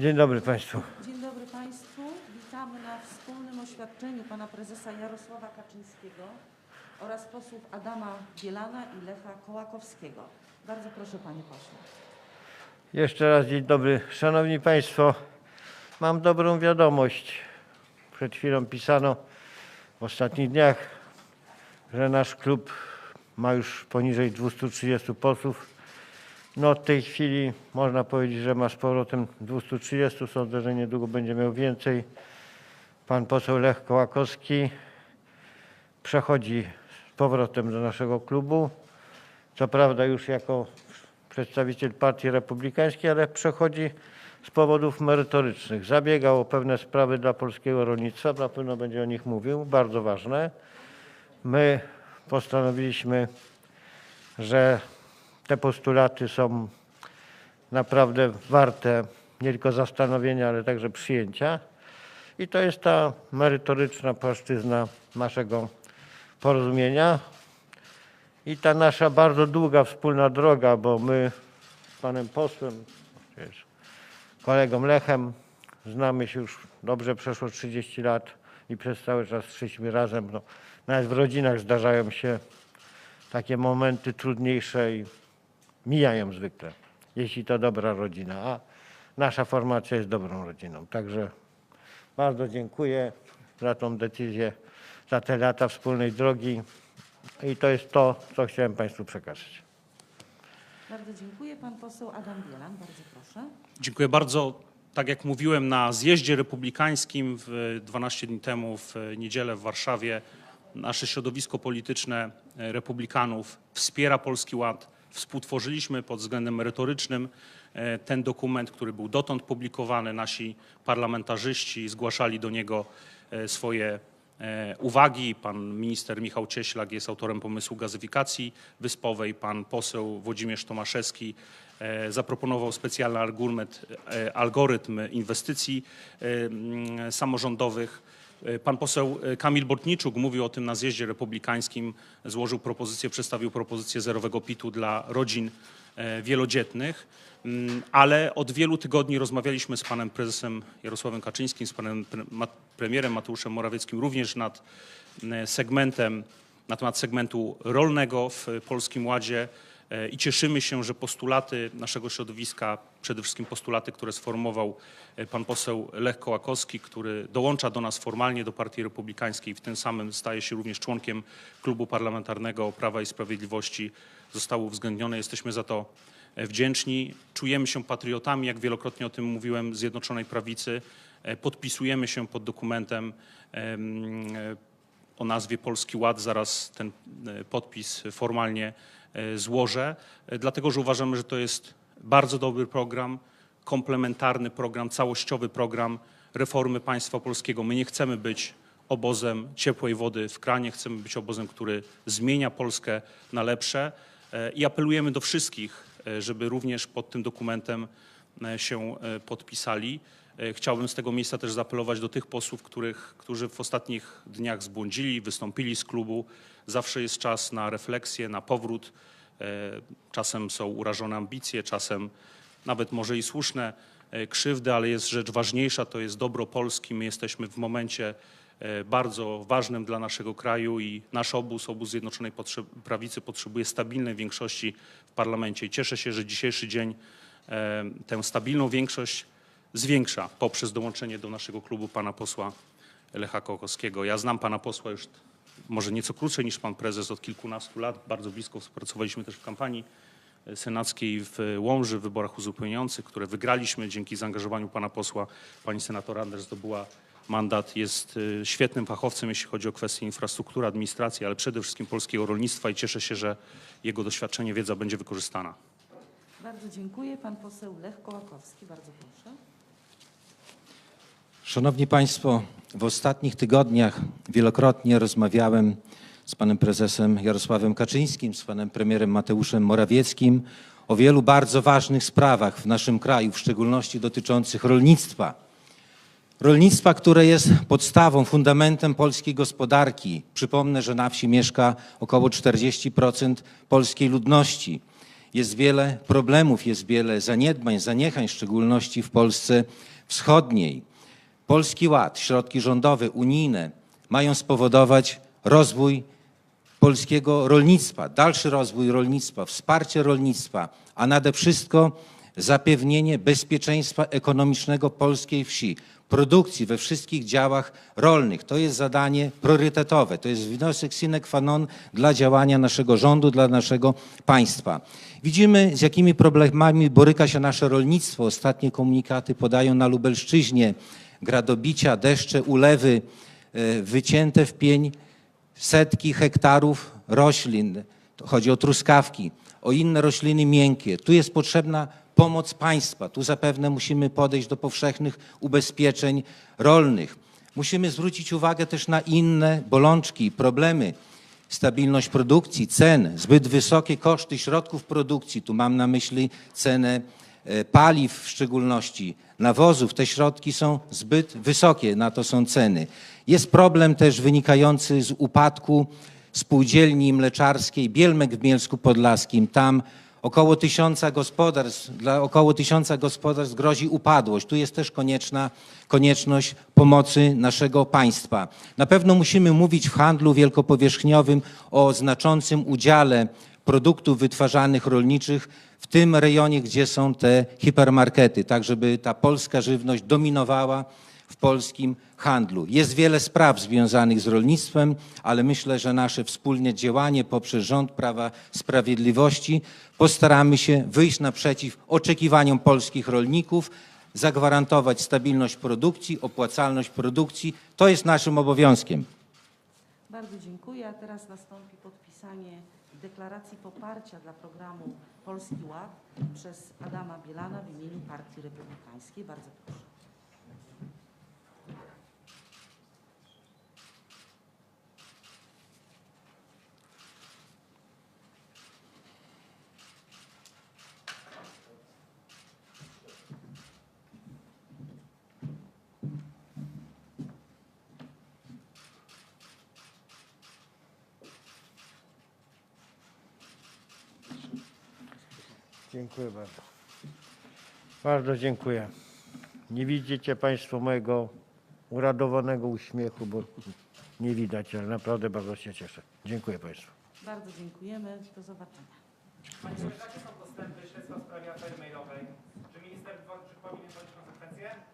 Dzień dobry Państwu. Dzień dobry Państwu. Witamy na wspólnym oświadczeniu Pana Prezesa Jarosława Kaczyńskiego oraz posłów Adama Bielana i Lecha Kołakowskiego. Bardzo proszę Panie Pośle. Jeszcze raz dzień dobry. Szanowni Państwo, mam dobrą wiadomość. Przed chwilą pisano w ostatnich dniach, że nasz klub ma już poniżej 230 posłów. No tej chwili można powiedzieć, że ma z powrotem 230. Sądzę, że niedługo będzie miał więcej. Pan poseł Lech Kołakowski przechodzi z powrotem do naszego klubu. Co prawda już jako przedstawiciel Partii Republikańskiej, ale przechodzi z powodów merytorycznych. Zabiegał o pewne sprawy dla polskiego rolnictwa, na pewno będzie o nich mówił, bardzo ważne. My postanowiliśmy, że te postulaty są naprawdę warte nie tylko zastanowienia, ale także przyjęcia. I to jest ta merytoryczna płaszczyzna naszego porozumienia. I ta nasza bardzo długa wspólna droga, bo my z panem posłem, kolegą Lechem, znamy się już dobrze, przeszło 30 lat i przez cały czas szliśmy razem. No, nawet w rodzinach zdarzają się takie momenty trudniejsze i mijają zwykle, jeśli to dobra rodzina. A nasza formacja jest dobrą rodziną. Także bardzo dziękuję za tą decyzję, za te lata wspólnej drogi. I to jest to, co chciałem Państwu przekazać. Bardzo dziękuję. Pan poseł Adam Bielan. Bardzo proszę. Dziękuję bardzo. Tak jak mówiłem na zjeździe republikańskim w 12 dni temu w niedzielę w Warszawie, nasze środowisko polityczne e, republikanów wspiera Polski Ład. Współtworzyliśmy pod względem merytorycznym e, ten dokument, który był dotąd publikowany. Nasi parlamentarzyści zgłaszali do niego e, swoje e, uwagi. Pan minister Michał Cieślak jest autorem pomysłu gazyfikacji wyspowej. Pan poseł Włodzimierz Tomaszewski zaproponował specjalny e, algorytm inwestycji samorządowych. E, Pan poseł e, Kamil Bortniczuk mówił o tym na zjeździe republikańskim, złożył propozycję, przedstawił propozycję zerowego PIT-u dla rodzin e, wielodzietnych, Mm, ale od wielu tygodni rozmawialiśmy z panem prezesem Jarosławem Kaczyńskim, z panem premierem Mateuszem Morawieckim również nad mm, segmentem, na temat segmentu rolnego w Polskim Ładzie i cieszymy się, że postulaty naszego środowiska, przede wszystkim postulaty, które sformułował e, pan poseł Lech Kołakowski, który dołącza do nas formalnie do Partii Republikańskiej, w tym samym staje się również członkiem klubu parlamentarnego Prawa i Sprawiedliwości, zostały uwzględnione. Jesteśmy za to e, wdzięczni. Czujemy się patriotami, jak wielokrotnie o tym mówiłem, Zjednoczonej Prawicy. E, Podpisujemy się pod dokumentem em, e, o nazwie Polski Ład. Zaraz ten e, podpis formalnie e, złożę, e, dlatego że uważamy, że to jest bardzo dobry program, komplementarny program, całościowy program reformy państwa polskiego. My nie chcemy być obozem ciepłej wody w kranie, chcemy być obozem, który zmienia Polskę na lepsze e, i apelujemy do wszystkich, e, żeby również pod tym dokumentem e, się e, podpisali. E, Chciałbym z tego miejsca też zaapelować do tych posłów, których, którzy w ostatnich dniach zbłądzili, wystąpili z klubu. Zawsze jest czas na refleksję, na powrót. E, Czasem są urażone ambicje, czasem nawet może i słuszne e, krzywdy, ale jest rzecz ważniejsza, to jest dobro Polski. My jesteśmy w momencie bardzo ważnym dla naszego kraju i nasz obóz, obóz Zjednoczonej Prawicy potrzebuje stabilnej większości w parlamencie. Cieszę się, że dzisiejszy dzień tę stabilną większość zwiększa poprzez dołączenie do naszego klubu pana posła Lecha Kołakowskiego. Ja znam pana posła już może nieco krócej niż pan prezes od kilkunastu lat. Bardzo blisko współpracowaliśmy też w kampanii senackiej w Łomży, w wyborach uzupełniających, które wygraliśmy dzięki zaangażowaniu pana posła. Pani senator Anders zdobyła mandat. Jest e, świetnym fachowcem, jeśli chodzi o kwestie infrastruktury, administracji, ale przede wszystkim polskiego rolnictwa i cieszę się, że jego doświadczenie, wiedza będzie wykorzystana. Bardzo dziękuję. Pan poseł Lech Kołakowski. Bardzo proszę. Szanowni Państwo, w ostatnich tygodniach wielokrotnie rozmawiałem z panem prezesem Jarosławem Kaczyńskim, z panem premierem Mateuszem Morawieckim o wielu bardzo ważnych sprawach w naszym kraju, w szczególności dotyczących rolnictwa. Rolnictwa, które jest podstawą, fundamentem polskiej gospodarki. Przypomnę, że na wsi mieszka około 40% polskiej ludności. Jest wiele problemów, jest wiele zaniedbań, zaniechań, w szczególności w Polsce wschodniej. Polski Ład, środki rządowe, unijne mają spowodować rozwój polskiego rolnictwa, dalszy rozwój rolnictwa, wsparcie rolnictwa, a nade wszystko zapewnienie bezpieczeństwa ekonomicznego polskiej wsi, produkcji we wszystkich działach rolnych. To jest zadanie priorytetowe, to jest wniosek sine qua non dla działania naszego rządu, dla naszego państwa. Widzimy, z jakimi problemami boryka się nasze rolnictwo. Ostatnie komunikaty podają na Lubelszczyźnie gradobicia, deszcze, ulewy, e, wycięte w pień setki hektarów roślin. Chodzi o truskawki, o inne rośliny miękkie. Tu jest potrzebna pomoc państwa. Tu zapewne musimy podejść do powszechnych ubezpieczeń rolnych. Musimy zwrócić uwagę też na inne bolączki problemy. Stabilność produkcji, cen, zbyt wysokie koszty środków produkcji. Tu mam na myśli cenę paliw w szczególności, nawozów. Te środki są zbyt wysokie, na to są ceny. Jest problem też wynikający z upadku spółdzielni mleczarskiej Bielmek w Bielsku Podlaskim. Tam około tysiąca gospodarstw, dla około tysiąca gospodarstw grozi upadłość. Tu jest też konieczna, konieczność pomocy naszego państwa. Na pewno musimy mówić w handlu wielkopowierzchniowym o znaczącym udziale produktów wytwarzanych rolniczych w tym rejonie, gdzie są te hipermarkety, tak żeby ta polska żywność dominowała w polskim handlu. Jest wiele spraw związanych z rolnictwem, ale myślę, że nasze wspólne działanie poprzez rząd Prawa Sprawiedliwości postaramy się wyjść naprzeciw oczekiwaniom polskich rolników, zagwarantować stabilność produkcji, opłacalność produkcji. To jest naszym obowiązkiem. Bardzo dziękuję. A teraz nastąpi podpisanie deklaracji poparcia dla programu Polski Ład przez Adama Bielana w imieniu Partii Republikańskiej. Bardzo proszę. Dziękuję bardzo. Bardzo dziękuję. Nie widzicie Państwo mojego uradowanego uśmiechu, bo nie widać, ale naprawdę bardzo się cieszę. Dziękuję Państwu. Bardzo dziękujemy. Do zobaczenia. Panie Przewodniczący, jakie są postępy śledztwa w sprawie afery mailowej? Czy minister dworczyk powinien ponieść konsekwencje?